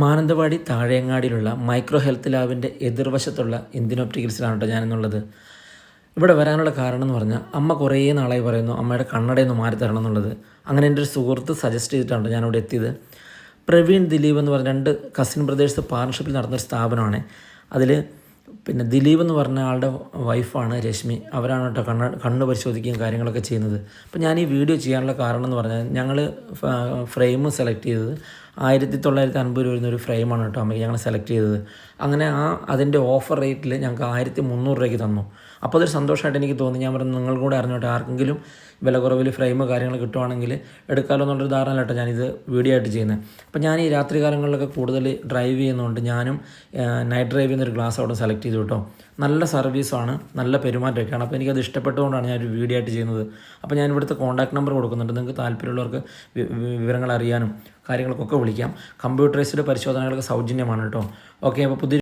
മാനന്തവാടി താഴെയങ്ങാടിയിലുള്ള micro health ലാബിന്റെ എതിർവശത്തുള്ള ഇന്ത്യൻ ഒപ്റ്റിക്കൽസിലാണ് കേട്ടോ ഞാനെന്നുള്ളത്. ഇവിടെ വരാനുള്ള കാരണം എന്ന് പറഞ്ഞാൽ അമ്മ കുറേ നാളായി പറയുന്നു അമ്മയുടെ കണ്ണടയൊന്ന് മാറ്റി മാറി തരണം എന്നുള്ളത്. അങ്ങനെ എന്റെ ഒരു സുഹൃത്ത് സജസ്റ്റ് ചെയ്തിട്ടാണ് ഞാനിവിടെ എത്തിയത്. പ്രവീൺ ദിലീപ് എന്ന് പറഞ്ഞ രണ്ട് കസിൻ ബ്രദേഴ്സ് പാർട്ണർഷിപ്പിൽ നടന്നൊരു സ്ഥാപനമാണ്. അതിൽ പിന്നെ ദിലീപ് എന്ന് പറഞ്ഞ ആളുടെ വൈഫാണ് രശ്മി. അവരാണ് കേട്ടോ കണ്ണ കണ്ണ് പരിശോധിക്കുകയും കാര്യങ്ങളൊക്കെ ചെയ്യുന്നത്. അപ്പോൾ ഞാൻ ഈ വീഡിയോ ചെയ്യാനുള്ള കാരണം എന്ന് പറഞ്ഞാൽ ഞങ്ങൾ ഫ്രെയിം സെലക്ട് ചെയ്തത് ആയിരത്തി തൊള്ളായിരത്തി അൻപത് രൂപ വരുന്ന ഒരു ഫ്രെയിമാണ് കേട്ടോ അമ്മയ്ക്ക് ഞങ്ങൾ സെലക്ട് ചെയ്തത്. അങ്ങനെ ആ അതിന്റെ ഓഫർ റേറ്റിൽ ഞങ്ങൾക്ക് ആയിരത്തി മുന്നൂറ് രൂപയ്ക്ക് തന്നു. അപ്പോൾ അതൊരു സന്തോഷമായിട്ട് എനിക്ക് തോന്നി. ഞാൻ പറഞ്ഞു നിങ്ങൾ കൂടെ അറിഞ്ഞോട്ടെ ആർക്കെങ്കിലും വില കുറവിൽ ഫ്രെയിം കാര്യങ്ങൾ കിട്ടുവാണെങ്കിൽ എടുക്കാമല്ലോ എന്നുള്ളൊരു ധാരണ കേട്ടോ ഞാനിത് വീഡിയോ ആയിട്ട് ചെയ്യുന്നത് അപ്പോൾ ഞാൻ ഈ രാത്രി കാലങ്ങളിലൊക്കെ കൂടുതൽ ഡ്രൈവ് ചെയ്യുന്നതുകൊണ്ട് ഞാനും നൈറ്റ് ഡ്രൈവ് ചെയ്യുന്നൊരു ഗ്ലാസ് അവിടെ സെലക്ട് ചെയ്തു കേട്ടോ. നല്ല സർവീസാണ് നല്ല പെരുമാറ്റമൊക്കെയാണ് അപ്പോൾ എനിക്കത് ഇഷ്ടപ്പെട്ടുകൊണ്ടാണ് ഞാൻ ഒരു വീഡിയോ ആയിട്ട് ചെയ്യുന്നത്. അപ്പോൾ ഞാൻ ഇവിടുത്തെ കോൺടാക്ട് നമ്പർ കൊടുക്കുന്നുണ്ട്. നിങ്ങൾക്ക് താല്പര്യമുള്ളവർക്ക് വിവരങ്ങൾ അറിയാനും. കാര്യങ്ങൾക്കൊക്കെ വിളിക്കാം. കമ്പ്യൂട്ടറൈസ്ഡ് പരിശോധനകൾക്ക് സൗജന്യമാണ് കേട്ടോ. ഓക്കെ അപ്പോൾ പുതിയ